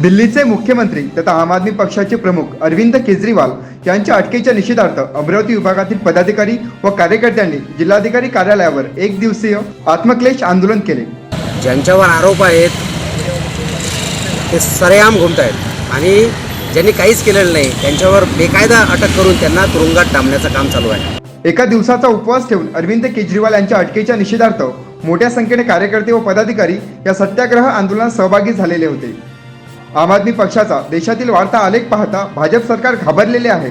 दिल्लीचे मुख्यमंत्री तथा आम आदमी पक्षाचे प्रमुख अरविंद केजरीवाल यांच्या अटकेच्या निषेधार्थ अमरावती विभागातील पदाधिकारी व कार्यकर्त्यांनी जिल्हाधिकारी कार्यालयावर एक दिवसीय आत्मक्लेश आंदोलन केले. ज्यांच्यावर आरोप आहेत ते सरेआम घुमत आहेत. आणि ज्यांनी काहीच केलेलं नाही त्यांच्यावर बेकायदा अटक करून त्यांना तुरुंगात डांबण्याचं काम चालू आहे. एका दिवसाचा उपवास ठेवून अरविंद केजरीवाल यांच्या अटकेच्या निषेधार्थ मोठ्या संख्येने कार्यकर्ते व पदाधिकारी या सत्याग्रह आंदोलनात सहभागी झालेले होते. आम आदमी पक्षाचा देशातील वाढता आलेख पाहता भाजप सरकार घाबरलेले आहे.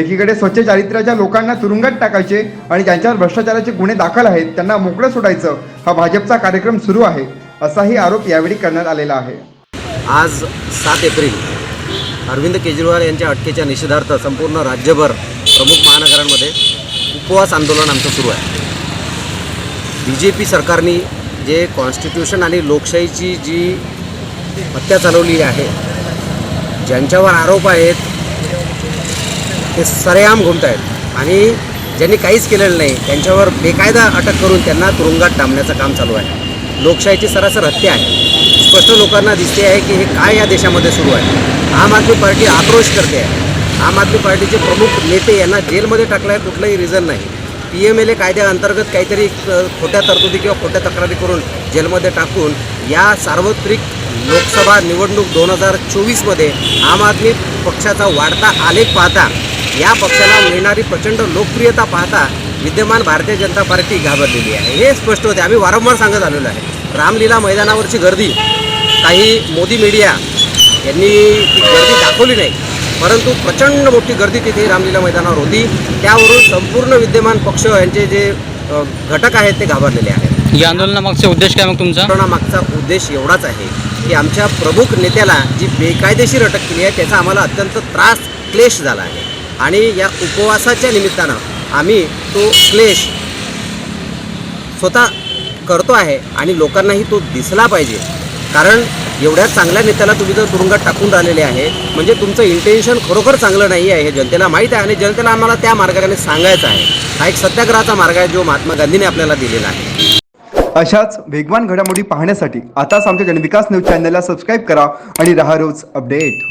एकीकडे स्वच्छ चारित्र्याच्या लोकांना तुरुंगात टाकायचे आणि ज्यांच्यावर भ्रष्टाचाराचे गुन्हे दाखल आहेत त्यांना मोकळं सोडायचं हा भाजपचा कार्यक्रम सुरू आहे असाही आरोप यावेळी करण्यात आलेला आहे. आज सात एप्रिल अरविंद केजरीवाल यांच्या अटकेच्या निषेधार्थ संपूर्ण राज्यभर प्रमुख महानगरांमध्ये उपवास आंदोलन आमचं सुरू आहे. बी जे पी सरकारने जे कॉन्स्टिट्यूशन आणि लोकशाहीची जी हत्या चालवली आहे. ज्यांच्यावर आरोप आहेत ते सरेआम घुमत आहेत. आणि ज्यांनी काहीच केलेलं नाही त्यांच्यावर बेकायदा अटक करून त्यांना तुरुंगात डांबण्याचं काम चालू आहे. लोकशाहीची सरासर हत्या आहे. स्पष्ट लोकांना दिसते आहे की हे काय या देशामध्ये सुरू आहे. आम आदमी पार्टी आक्रोश करते आहे. आम आदमी पार्टीचे प्रमुख नेते यांना जेलमध्ये टाकलं आहे कुठलंही रिझन नाही. पी एम एल ए कायद्याअंतर्गत काहीतरी खोट्या तरतुदी किंवा खोट्या तक्रारी करून जेलमध्ये टाकून या सार्वत्रिक लोकसभा निवडणूक दोन हजार चोवीसमध्ये आम आदमी पक्षाचा वाढता आलेख पाहता या पक्षाला मिळणारी प्रचंड लोकप्रियता पाहता विद्यमान भारतीय जनता पार्टी घाबरलेली आहे. हे स्पष्ट होते. आम्ही वारंवार सांगत आलेलो आहे. रामलीला मैदानावरची गर्दी. काही मोदी मीडिया यांनी ती गर्दी दाखवली नाही. परंतु प्रचंड मोठी गर्दी तिथे रामलीला मैदानावर होती. त्यावरून संपूर्ण विद्यमान पक्ष यांचे जे घटक आहेत ते घाबरलेले आहेत. या आंदोलनामागचा उद्देश काय मग तुमचा? मागचा उद्देश एवढाच आहे की आमच्या प्रमुख नेत्याला जी बेकायदेशीर अटक केली आहे त्याचा आम्हाला अत्यंत त्रास क्लेश झाला आहे. आणि या उपवासाच्या निमित्तानं आम्ही तो क्लेश स्वतः करतो आहे आणि लोकांनाही तो दिसला पाहिजे. कारण एवढ्या चांगल्या नेत्याला तुम्ही जर तुरुंगात टाकून राहिलेले आहे म्हणजे तुमचं इंटेन्शन खरोखर चांगलं नाही आहे हे जनतेला माहीत आहे आणि जनतेला आम्हाला त्या मार्गाने सांगायचं आहे. हा एक सत्याग्रहाचा मार्ग आहे जो महात्मा गांधीने आपल्याला दिलेला आहे. अशाच वेगवान घडामोडी पाहण्यासाठी आताच आमच्या जनविकास न्यूज चॅनलला सबस्क्राईब करा आणि रहा रोज अपडेट